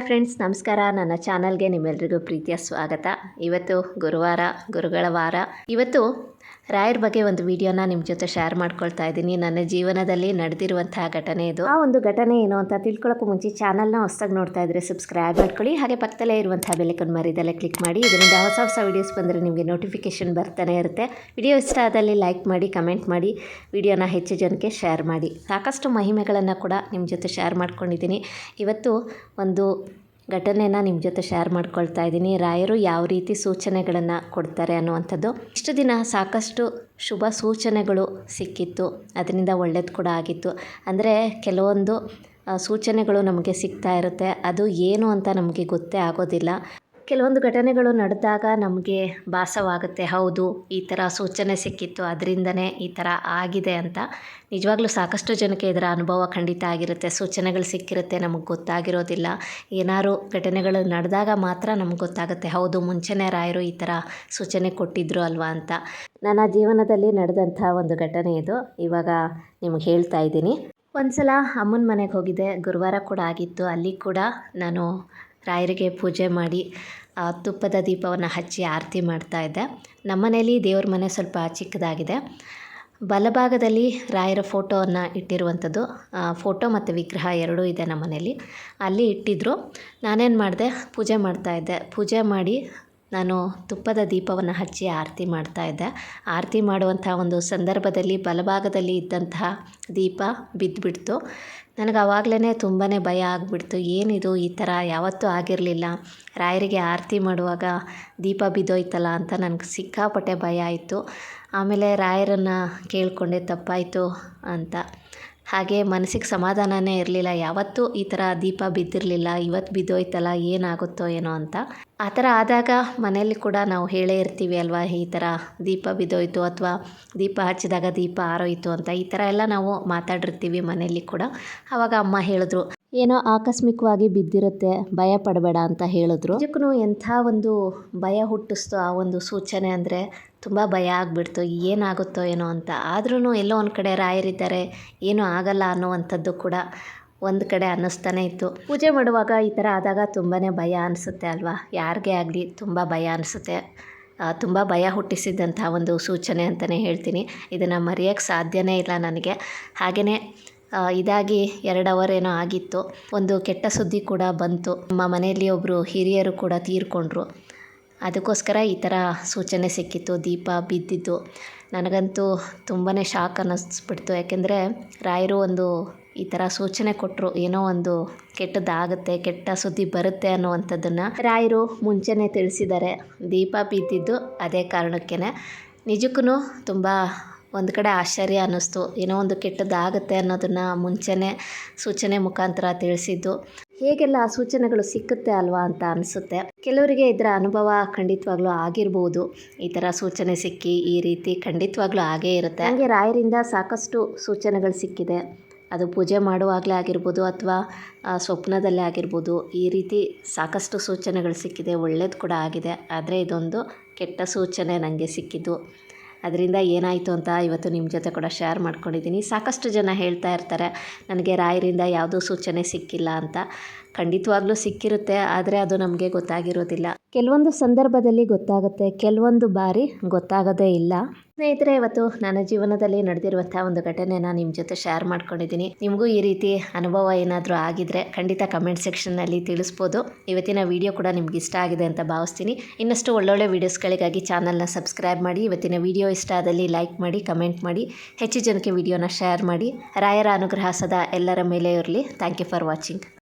Friends ನಮಸ್ಕಾರ. ನನ್ನ ಚಾನಲ್ಗೆ ನಿಮ್ಮೆಲ್ರಿಗೂ ಪ್ರೀತಿಯ ಸ್ವಾಗತ. ಇವತ್ತು ಗುರುವಾರ ಗುರುಗಳ ವಾರ. ಇವತ್ತು ರಾಯರ ಬಗ್ಗೆ ಒಂದು ವಿಡಿಯೋನ ನಿಮ್ಮ ಜೊತೆ ಶೇರ್ ಮಾಡ್ಕೊಳ್ತಾ ಇದ್ದೀನಿ. ನನ್ನ ಜೀವನದಲ್ಲಿ ನಡೆದಿರುವಂತಹ ಘಟನೆ ಇದು. ಆ ಒಂದು ಘಟನೆ ಏನು ಅಂತ ತಿಳ್ಕೊಳ್ಳೋಕ್ಕೂ ಮುಂಚೆ ಚಾನಲ್ನ ಹೊಸದಾಗಿ ನೋಡ್ತಾ ಇದ್ರೆ ಸಬ್ಸ್ಕ್ರೈಬ್ ಮಾಡ್ಕೊಳ್ಳಿ. ಹಾಗೆ ಪಕ್ಕದಲ್ಲೇ ಇರುವಂತಹ ಬೆಲೆಕನ್ ಮರಿದಲ್ಲೇ ಕ್ಲಿಕ್ ಮಾಡಿ. ಇದರಿಂದ ಹೊಸ ಹೊಸ ವೀಡಿಯೋಸ್ ಬಂದರೆ ನಿಮಗೆ ನೋಟಿಫಿಕೇಶನ್ ಬರ್ತಾನೆ ಇರುತ್ತೆ. ವಿಡಿಯೋ ಇಷ್ಟ ಆದಲ್ಲಿ ಲೈಕ್ ಮಾಡಿ ಕಮೆಂಟ್ ಮಾಡಿ, ವಿಡಿಯೋನ ಹೆಚ್ಚು ಜನಕ್ಕೆ ಶೇರ್ ಮಾಡಿ. ಸಾಕಷ್ಟು ಮಹಿಮೆಗಳನ್ನು ಕೂಡ ನಿಮ್ಮ ಜೊತೆ ಶೇರ್ ಮಾಡ್ಕೊಂಡಿದ್ದೀನಿ. ಇವತ್ತು ಒಂದು ಘಟನೆನ ನಿಮ್ಮ ಜೊತೆ ಶೇರ್ ಮಾಡ್ಕೊಳ್ತಾ ಇದ್ದೀನಿ. ರಾಯರು ಯಾವ ರೀತಿ ಸೂಚನೆಗಳನ್ನು ಕೊಡ್ತಾರೆ ಅನ್ನುವಂಥದ್ದು. ಇಷ್ಟು ದಿನ ಸಾಕಷ್ಟು ಶುಭ ಸೂಚನೆಗಳು ಸಿಕ್ಕಿತ್ತು. ಅದರಿಂದ ಒಳ್ಳೇದು ಕೂಡ ಆಗಿತ್ತು. ಅಂದರೆ ಕೆಲವೊಂದು ಸೂಚನೆಗಳು ನಮಗೆ ಸಿಗ್ತಾ ಇರುತ್ತೆ. ಅದು ಏನು ಅಂತ ನಮಗೆ ಗೊತ್ತೇ ಆಗೋದಿಲ್ಲ. ಕೆಲವೊಂದು ಘಟನೆಗಳು ನಡೆದಾಗ ನಮಗೆ ಭಾಸವಾಗುತ್ತೆ. ಹೌದು, ಈ ಥರ ಸೂಚನೆ ಸಿಕ್ಕಿತ್ತು ಅದರಿಂದನೇ ಈ ಥರ ಆಗಿದೆ ಅಂತ. ನಿಜವಾಗ್ಲೂ ಸಾಕಷ್ಟು ಜನಕ್ಕೆ ಇದರ ಅನುಭವ ಖಂಡಿತ ಆಗಿರುತ್ತೆ. ಸೂಚನೆಗಳು ಸಿಕ್ಕಿರುತ್ತೆ, ನಮಗೆ ಗೊತ್ತಾಗಿರೋದಿಲ್ಲ. ಏನಾದ್ರು ಘಟನೆಗಳು ನಡೆದಾಗ ಮಾತ್ರ ನಮ್ಗೆ ಗೊತ್ತಾಗುತ್ತೆ. ಹೌದು, ಮುಂಚೆನೇ ರಾಯರು ಈ ಥರ ಸೂಚನೆ ಕೊಟ್ಟಿದ್ರು ಅಲ್ವಾ ಅಂತ. ನನ್ನ ಜೀವನದಲ್ಲಿ ನಡೆದಂಥ ಒಂದು ಘಟನೆ ಇದು. ಇವಾಗ ನಿಮ್ಗೆ ಹೇಳ್ತಾ ಇದ್ದೀನಿ. ಒಂದು ಸಲ ಅಮ್ಮನ ಮನೆಗೆ ಹೋಗಿದ್ದೆ. ಗುರುವಾರ ಕೂಡ ಆಗಿತ್ತು. ಅಲ್ಲಿ ಕೂಡ ನಾನು ರಾಯರಿಗೆ ಪೂಜೆ ಮಾಡಿ ತುಪ್ಪದ ದೀಪವನ್ನು ಹಚ್ಚಿ ಆರತಿ ಮಾಡ್ತಾ ಇದ್ದೆ. ನಮ್ಮನೇಲಿ ದೇವ್ರ ಮನೆ ಸ್ವಲ್ಪ ಚಿಕ್ಕದಾಗಿದೆ. ಬಲಭಾಗದಲ್ಲಿ ರಾಯರ ಫೋಟೋವನ್ನು ಇಟ್ಟಿರುವಂಥದ್ದು. ಫೋಟೋ ಮತ್ತು ವಿಗ್ರಹ ಎರಡೂ ಇದೆ ನಮ್ಮನೇಲಿ. ಅಲ್ಲಿ ಇಟ್ಟಿದ್ರು. ನಾನೇನು ಮಾಡಿದೆ? ಪೂಜೆ ಮಾಡ್ತಾ ಇದ್ದೆ. ಪೂಜೆ ಮಾಡಿ ನಾನು ತುಪ್ಪದ ದೀಪವನ್ನು ಹಚ್ಚಿ ಆರತಿ ಮಾಡ್ತಾ ಇದ್ದೆ. ಆರತಿ ಮಾಡುವಂಥ ಒಂದು ಸಂದರ್ಭದಲ್ಲಿ ಬಲಭಾಗದಲ್ಲಿ ಇದ್ದಂತಹ ದೀಪ ಬಿದ್ದುಬಿಡ್ತು. ನನಗೆ ಆವಾಗಲೇ ತುಂಬಾ ಭಯ ಆಗಿಬಿಡ್ತು. ಏನಿದು ಈ ಥರ? ಯಾವತ್ತೂ ಆಗಿರಲಿಲ್ಲ. ರಾಯರಿಗೆ ಆರತಿ ಮಾಡುವಾಗ ದೀಪ ಬಿದ್ದೋಯ್ತಲ್ಲ ಅಂತ ನನಗೆ ಸಿಕ್ಕಾಪಟ್ಟೆ ಭಯ ಆಯಿತು. ಆಮೇಲೆ ರಾಯರನ್ನು ಕೇಳಿಕೊಂಡೆ, ತಪ್ಪಾಯಿತು ಅಂತ. ಹಾಗೆ ಮನಸ್ಸಿಗೆ ಸಮಾಧಾನನೇ ಇರಲಿಲ್ಲ. ಯಾವತ್ತೂ ಈ ಥರ ದೀಪ ಬಿದ್ದಿರಲಿಲ್ಲ. ಇವತ್ತು ಬಿದ್ದೋಯ್ತಲ್ಲ, ಏನಾಗುತ್ತೋ ಏನೋ ಅಂತ. ಆ ಥರ ಆದಾಗ ಮನೆಯಲ್ಲಿ ಕೂಡ ನಾವು ಹೇಳೇ ಇರ್ತೀವಿ ಅಲ್ವಾ, ಈ ಥರ ದೀಪ ಬಿದ್ದೋಯ್ತು ಅಥವಾ ದೀಪ ಹಚ್ಚಿದಾಗ ದೀಪ ಆರೋಯ್ತು ಅಂತ. ಈ ಥರ ಎಲ್ಲ ನಾವು ಮಾತಾಡಿರ್ತೀವಿ ಮನೆಯಲ್ಲಿ ಕೂಡ. ಆವಾಗ ಅಮ್ಮ ಹೇಳಿದ್ರು ಏನೋ ಆಕಸ್ಮಿಕವಾಗಿ ಬಿದ್ದಿರುತ್ತೆ, ಭಯ ಪಡಬೇಡ ಅಂತ ಹೇಳಿದ್ರು. ನಿಜಕ್ಕೂ ಎಂಥ ಒಂದು ಭಯ ಹುಟ್ಟಿಸ್ತು ಆ ಒಂದು ಸೂಚನೆ ಅಂದರೆ ತುಂಬ ಭಯ ಆಗಿಬಿಡ್ತು, ಏನಾಗುತ್ತೋ ಏನೋ ಅಂತ. ಆದ್ರೂ ಎಲ್ಲೋ ಒಂದು ಕಡೆ ರಾಯರಿದ್ದಾರೆ, ಏನೂ ಆಗಲ್ಲ ಅನ್ನುವಂಥದ್ದು ಕೂಡ ಒಂದು ಕಡೆ ಅನ್ನಿಸ್ತಾನೆ ಇತ್ತು. ಪೂಜೆ ಮಾಡುವಾಗ ಈ ಥರ ಆದಾಗ ತುಂಬಾ ಭಯ ಅನಿಸುತ್ತೆ ಅಲ್ವಾ? ಯಾರಿಗೇ ಆಗಲಿ ತುಂಬ ಭಯ ಅನಿಸುತ್ತೆ. ತುಂಬ ಭಯ ಹುಟ್ಟಿಸಿದ್ದಂಥ ಒಂದು ಸೂಚನೆ ಅಂತಲೇ ಹೇಳ್ತೀನಿ. ಇದನ್ನು ಮರೆಯೋಕ್ಕೆ ಸಾಧ್ಯವೇ ಇಲ್ಲ ನನಗೆ. ಹಾಗೆಯೇ ಇದಾಗಿ ಎರಡು ಅವರ್ ಏನೋ ಆಗಿತ್ತು. ಒಂದು ಕೆಟ್ಟ ಸುದ್ದಿ ಕೂಡ ಬಂತು. ನಮ್ಮ ಮನೆಯಲ್ಲಿ ಒಬ್ಬರು ಹಿರಿಯರು ಕೂಡ ತೀರ್ಕೊಂಡ್ರು. ಅದಕ್ಕೋಸ್ಕರ ಈ ಥರ ಸೂಚನೆ ಸಿಕ್ಕಿತ್ತು. ದೀಪ ಬಿದ್ದಿದ್ದು. ನನಗಂತೂ ತುಂಬಾ ಶಾಕ್ ಅನ್ನಿಸ್ಬಿಡ್ತು. ಯಾಕೆಂದರೆ ರಾಯರು ಒಂದು ಈ ಥರ ಸೂಚನೆ ಕೊಟ್ಟರು ಏನೋ ಒಂದು ಕೆಟ್ಟದ್ದಾಗುತ್ತೆ ಕೆಟ್ಟ ಸುದ್ದಿ ಬರುತ್ತೆ ಅನ್ನುವಂಥದ್ದನ್ನು ರಾಯರು ಮುಂಚೆನೇ ತಿಳಿಸಿದ್ದಾರೆ. ದೀಪ ಬಿದ್ದಿದ್ದು ಅದೇ ಕಾರಣಕ್ಕೇ ನಿಜಕ್ಕೂ ತುಂಬ ಒಂದು ಕಡೆ ಆಶ್ಚರ್ಯ ಅನ್ನಿಸ್ತು. ಏನೋ ಒಂದು ಕೆಟ್ಟದ್ದಾಗುತ್ತೆ ಅನ್ನೋದನ್ನು ಮುಂಚೆನೇ ಸೂಚನೆ ಮುಖಾಂತರ ತಿಳಿಸಿದ್ದು. ಹೇಗೆಲ್ಲ ಆ ಸೂಚನೆಗಳು ಸಿಕ್ಕುತ್ತೆ ಅಲ್ವಾ ಅಂತ ಅನಿಸುತ್ತೆ. ಕೆಲವರಿಗೆ ಇದರ ಅನುಭವ ಖಂಡಿತವಾಗ್ಲೂ ಆಗಿರ್ಬೋದು. ಈ ಥರ ಸೂಚನೆ ಸಿಕ್ಕಿ ಈ ರೀತಿ ಖಂಡಿತವಾಗ್ಲೂ ಆಗೇ ಇರುತ್ತೆ. ಹಾಗೆ ರಾಯರಿಂದ ಸಾಕಷ್ಟು ಸೂಚನೆಗಳು ಸಿಕ್ಕಿದೆ. ಅದು ಪೂಜೆ ಮಾಡುವಾಗಲೇ ಆಗಿರ್ಬೋದು ಅಥವಾ ಸ್ವಪ್ನದಲ್ಲೇ ಆಗಿರ್ಬೋದು. ಈ ರೀತಿ ಸಾಕಷ್ಟು ಸೂಚನೆಗಳು ಸಿಕ್ಕಿದೆ. ಒಳ್ಳೇದು ಕೂಡ ಆಗಿದೆ. ಆದರೆ ಇದೊಂದು ಕೆಟ್ಟ ಸೂಚನೆ ನನಗೆ ಸಿಕ್ಕಿದ್ದು. ಅದರಿಂದ ಏನಾಯಿತು ಅಂತ ಇವತ್ತು ನಿಮ್ಮ ಜೊತೆ ಕೂಡ ಶೇರ್ ಮಾಡ್ಕೊಂಡಿದ್ದೀನಿ. ಸಾಕಷ್ಟು ಜನ ಹೇಳ್ತಾ ಇರ್ತಾರೆ, ನನಗೆ ರಾಯರಿಂದ ಯಾವುದೂ ಸೂಚನೆ ಸಿಕ್ಕಿಲ್ಲ ಅಂತ. ಖಂಡಿತವಾಗ್ಲೂ ಸಿಕ್ಕಿರುತ್ತೆ, ಆದರೆ ಅದು ನಮಗೆ ಗೊತ್ತಾಗಿರೋದಿಲ್ಲ. ಕೆಲವೊಂದು ಸಂದರ್ಭದಲ್ಲಿ ಗೊತ್ತಾಗುತ್ತೆ, ಕೆಲವೊಂದು ಬಾರಿ ಗೊತ್ತಾಗೋದೇ ಇಲ್ಲ. ಸ್ನೇಹಿತರೆ, ಇವತ್ತು ನನ್ನ ಜೀವನದಲ್ಲಿ ನಡೆದಿರುವಂಥ ಒಂದು ಘಟನೆನ ನಿಮ್ಮ ಜೊತೆ ಶೇರ್ ಮಾಡ್ಕೊಂಡಿದ್ದೀನಿ. ನಿಮಗೂ ಈ ರೀತಿ ಅನುಭವ ಏನಾದರೂ ಆಗಿದ್ರೆ ಖಂಡಿತ ಕಮೆಂಟ್ ಸೆಕ್ಷನ್ನಲ್ಲಿ ತಿಳಿಸ್ಬೋದು. ಇವತ್ತಿನ ವಿಡಿಯೋ ಕೂಡ ನಿಮ್ಗೆ ಇಷ್ಟ ಆಗಿದೆ ಅಂತ ಭಾವಿಸ್ತೀನಿ. ಇನ್ನಷ್ಟು ಒಳ್ಳೊಳ್ಳೆ ವೀಡಿಯೋಸ್ಗಳಿಗಾಗಿ ಚಾನಲ್ನ ಸಬ್ಸ್ಕ್ರೈಬ್ ಮಾಡಿ, ಇವತ್ತಿನ ವಿಡಿಯೋ ಇಷ್ಟ ಆದಲ್ಲಿ ಲೈಕ್ ಮಾಡಿ ಕಮೆಂಟ್ ಮಾಡಿ, ಹೆಚ್ಚು ಜನಕ್ಕೆ ವಿಡಿಯೋನ ಶೇರ್ ಮಾಡಿ. ರಾಯರ ಅನುಗ್ರಹ ಸದಾ ಎಲ್ಲರ ಮೇಲೆ ಇರಲಿ. Thank you for watching